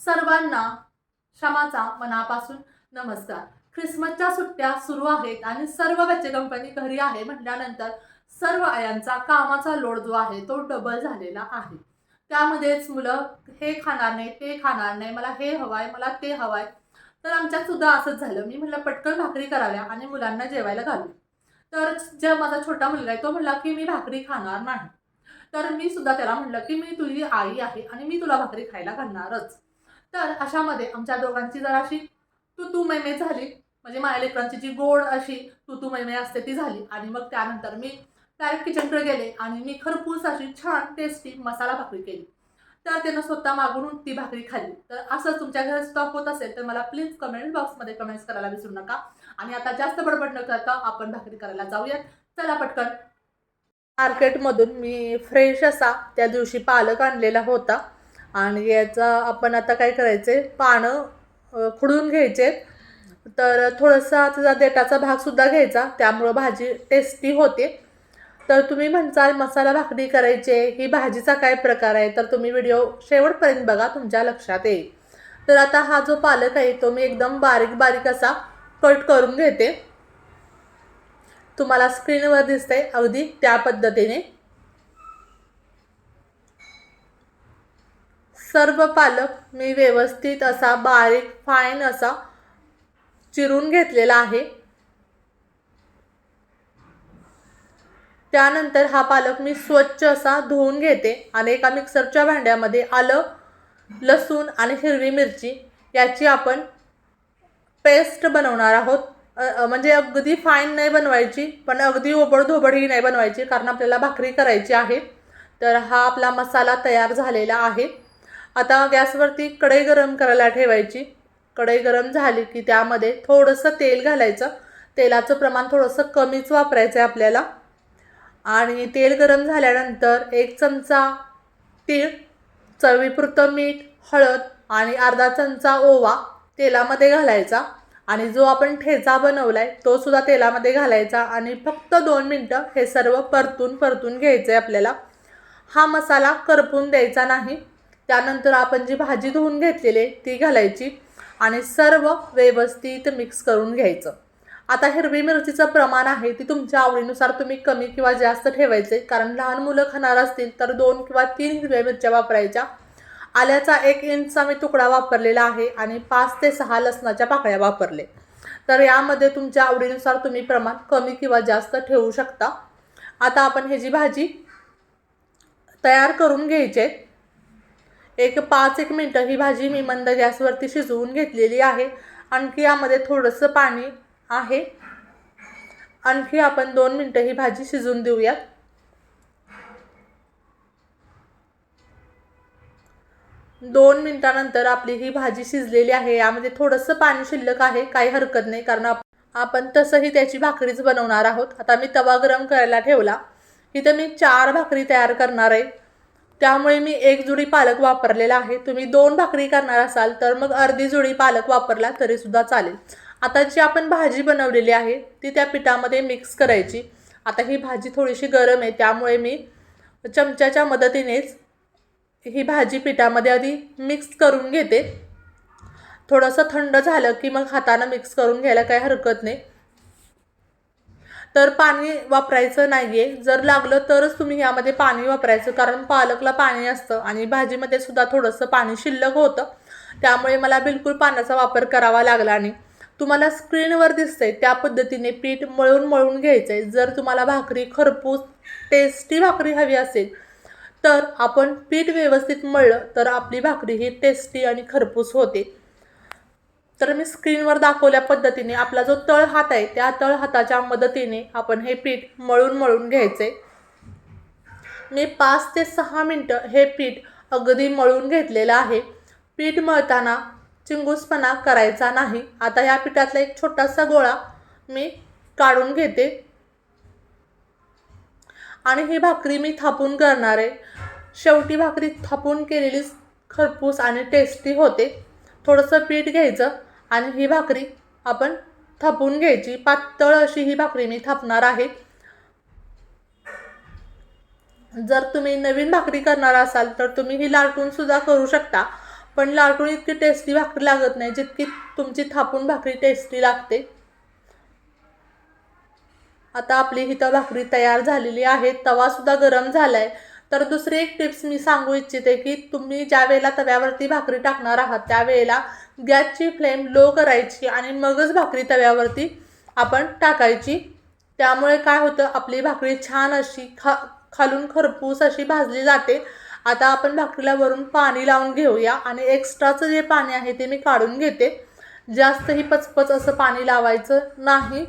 सर्वांना क्षमाचा मनापासून नमस्कार. ख्रिसमसच्या सुट्ट्या सुरू आहेत आणि सर्व बच्चे कंपनी घरी आहे म्हटल्यानंतर सर्व आयांचा कामाचा लोड जो आहे तो डबल झालेला आहे. त्यामध्येच मुलं हे खाणार नाही ते खाणार नाही मला हे हवंय मला ते हवंय. तर आमच्यात सुद्धा असंच झालं. मी म्हटलं पटकन भाकरी कराव्या आणि मुलांना जेवायला घालू. तर जे माझा छोटा मुलगा आहे तो म्हटला की मी भाकरी खाणार नाही. तर मी सुद्धा त्याला म्हटलं की मी तुझी आई आहे आणि मी तुला भाकरी खायला घालणारच. तर अशामध्ये आमच्या दोघांची जराशी तू तू मैमे झाली म्हणजे माझ्या लेकरांची जी गोड अशी तू तू मैमे असते ती झाली. आणि मग त्यानंतर मी डायरेक्ट किचनकडे गेले आणि मी खरपूस अशी छान टेस्टी मसाला भाकरी केली. तर त्यानं स्वतः मागून ती भाकरी खाल्ली. तर असं तुमच्या घरात स्टॉक होत असेल तर मला प्लीज कमेंट बॉक्समध्ये कमेंट्स करायला विसरू नका. आणि आता जास्त बडबड न करता आपण भाकरी करायला जाऊयात. चला पटकन. मार्केटमधून मी फ्रेश असा त्या दिवशी पालक आणलेला होता. आणि याचा आपण आता काय करायचे? पानं खुडून घ्यायचे. तर थोडासा त्याचा देठाचा भागसुद्धा घ्यायचा. त्यामुळं भाजी टेस्टी होते. तर तुम्ही म्हणसाल मसाला भाकरी करायचे ही भाजीचा काय प्रकार आहे? तर तुम्ही व्हिडिओ शेवटपर्यंत बघा तुमच्या लक्षात येईल. तर आता हा जो पालक आहे तो मी एकदम बारीक बारीक असा कट करून घेते. तुम्हाला स्क्रीनवर दिसतंय अगदी त्या पद्धतीने. सर्व पालक मी व्यवस्थित असा बारीक फाईन असा चिरून घेतलेला आहे. त्यानंतर हा पालक मी स्वच्छ असा धुवून घेते आणि एका मिक्सरच्या भांड्यामध्ये आलं लसूण आणि हिरवी मिरची याची आपण पेस्ट बनवणार आहोत. म्हणजे अगदी फाईन नाही बनवायची पण अगदी ओबडधोबडही नाही बनवायची कारण आपल्याला भाकरी करायची आहे. तर हा आपला मसाला तयार झालेला आहे. आता गॅसवरती कढई गरम करायला ठेवायची. कढई गरम झाली की त्यामध्ये थोडंसं तेल घालायचं. तेलाचं प्रमाण थोडंसं कमीच वापरायचं आहे आपल्याला. आणि तेल गरम झाल्यानंतर एक चमचा तीळ चवीपुरतं मीठ हळद आणि अर्धा चमचा ओवा तेलामध्ये घालायचा. आणि जो आपण ठेचा बनवला आहे तो सुद्धा तेलामध्ये घालायचा आणि फक्त दोन मिनटं हे सर्व परतून परतून घ्यायचं आहे आपल्याला. हा मसाला करपून द्यायचा नाही. त्यानंतर आपण जी भाजी धुवून घेतलेली आहे ती घालायची आणि सर्व व्यवस्थित मिक्स करून घ्यायचं. आता हिरवी मिरचीचं प्रमाण आहे ती तुमच्या आवडीनुसार तुम्ही कमी किंवा जास्त ठेवायचे. कारण लहान मुलं खाणार असतील तर दोन किंवा तीन हिरव्या मिरच्या वापरायच्या. आल्याचा एक इंचचा मी तुकडा वापरलेला आहे आणि पाच ते सहा लसणाच्या पाकळ्या वापरले. तर यामध्ये तुमच्या आवडीनुसार तुम्ही प्रमाण कमी किंवा जास्त ठेवू शकता. आता आपण ह्याची भाजी तयार करून घ्यायचे एक पाच एक मिनटं ही भाजी मी मंद गॅसवरती शिजवून घेतलेली आहे. आणखी यामध्ये थोडंसं पाणी आहे. आणखी आपण दोन मिनटं ही भाजी शिजवून देऊयात. दोन मिनटानंतर आपली ही भाजी शिजलेली आहे. यामध्ये थोडंसं पाणी शिल्लक आहे. काही हरकत नाही कारण आपण तसंही त्याची भाकरीच बनवणार आहोत. आता मी तवा गरम करायला ठेवला. इथं मी चार भाकरी तयार करणार आहे. त्यामुळे मी एक जुडी पालक वापरलेला आहे. तुम्ही दोन भाकरी करणार असाल तर मग अर्धी जुडी पालक वापरला तरीसुद्धा चालेल. आता जी आपण भाजी बनवलेली आहे ती त्या पिठामध्ये मिक्स करायची. आता ही भाजी थोडीशी गरम आहे त्यामुळे मी चमच्याच्या मदतीनेच ही भाजी पिठामध्ये आधी मिक्स करून घेते. थोडंसं थंड झालं की मग हातानं मिक्स करून घ्यायला काही हरकत नाही. तर पाणी वापरायचं नाही आहे जर लागलं तरच तुम्ही यामध्ये पाणी वापरायचं. कारण पालकला पाणी असतं आणि भाजीमध्ये सुद्धा थोडंसं पाणी शिल्लक होतं. त्यामुळे मला बिलकुल पाण्याचा वापर करावा लागला नाही. तुम्हाला स्क्रीनवर दिसतंय त्या पद्धतीने पीठ मळून मळून घ्यायचं आहे जर तुम्हाला भाकरी खरपूस टेस्टी भाकरी हवी असेल तर आपण पीठ व्यवस्थित मळलं तर आपली भाकरी ही टेस्टी आणि खरपूस होते. तर मी स्क्रीनवर दाखवल्या पद्धतीने आपला जो तळ हात आहे त्या तळ हाताच्या मदतीने आपण हे पीठ मळून मळून घ्यायचे. मी पाच ते सहा मिनटं हे पीठ अगदी मळून घेतलेलं आहे. पीठ मळताना चिंगूसपणा करायचा नाही. आता या पिठातला एक छोटासा गोळा मी काढून घेते. आणि ही भाकरी मी थापून करणार आहे. शेवटी भाकरी थापून केलेली खरपूस आणि टेस्टी होते. थोडंसं पीठ घ्यायचं. आणि ही भाकरी आपण थापून घ्यायची. पातळ अशी ही भाकरी मी थापणार आहे. जर तुम्ही नवीन भाकरी करणार असाल तर तुम्ही ही लाटून सुद्धा करू शकता. पण लाटून इतकी टेस्टी भाकरी लागत नाही जितकी तुमची थापून भाकरी टेस्टी लागते. आता आपली हिथं भाकरी तयार झालेली आहे. तवासुद्धा गरम झाला आहे तर दुसरी एक टिप्स मी सांगू इच्छिते की तुम्ही ज्या वेळेला तव्यावरती भाकरी टाकणार आहात त्यावेळेला गॅसची फ्लेम लो करायची आणि मगच भाकरी तव्यावरती आपण टाकायची. त्यामुळे काय होतं आपली भाकरी छान अशी खा खालून खरपूस अशी भाजली जाते. आता आपण भाकरीला वरून पाणी लावून घेऊया आणि एक्स्ट्राचं जे पाणी आहे ते मी काढून घेते. जास्तही पचपच असं पाणी लावायचं नाही.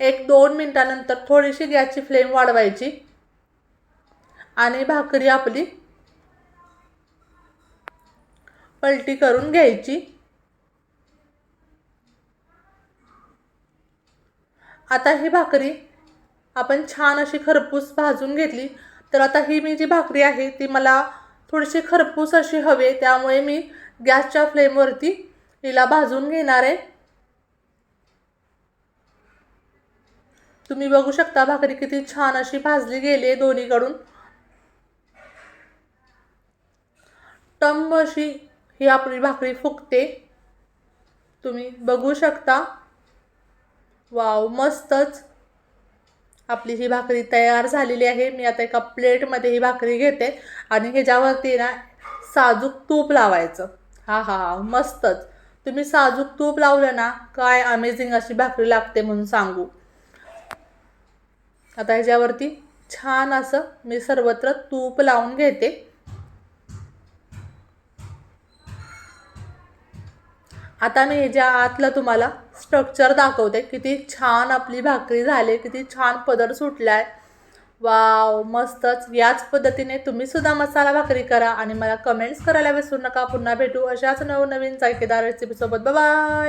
एक दोन मिनटानंतर थोडीशी गॅसची फ्लेम वाढवायची. आणि भाकरी आपली पलटी करून घ्यायची. आता ही भाकरी आपण छान अशी खरपूस भाजून घेतली. तर आता ही मी जी भाकरी आहे ती मला थोडीशी खरपूस अशी हवी त्यामुळे मी गॅसच्या फ्लेमवरती हिला भाजून घेणार आहे. तुम्ही बघू शकता भाकरी किती छान अशी भाजली गेली आहे दोन्हीकडून. टम अशी ही आपली भाकरी फुगते तुम्ही बघू शकता. वाव मस्तच. आपली ही भाकरी तयार झालेली आहे. मी आता एका प्लेटमध्ये ही भाकरी घेते आणि ह्याच्यावरती ना साजूक तूप लावायचं. हा हा हा मस्तच. तुम्ही साजूक तूप लावलं ना काय अमेझिंग अशी भाकरी लागते म्हणून सांगू. आता ह्याच्यावरती छान असं मी सर्वत्र तूप लावून घेते. आता मी ह्याच्या आतलं तुम्हाला स्ट्रक्चर दाखवते किती छान आपली भाकरी झाली किती छान पदर सुटलाय. वाव मस्तच. याच पद्धतीने तुम्ही सुद्धा मसाला भाकरी करा आणि मला कमेंट्स करायला विसरू नका. पुन्हा भेटू अशाच नवनवीन जायकेदार रेसिपीसोबत बाय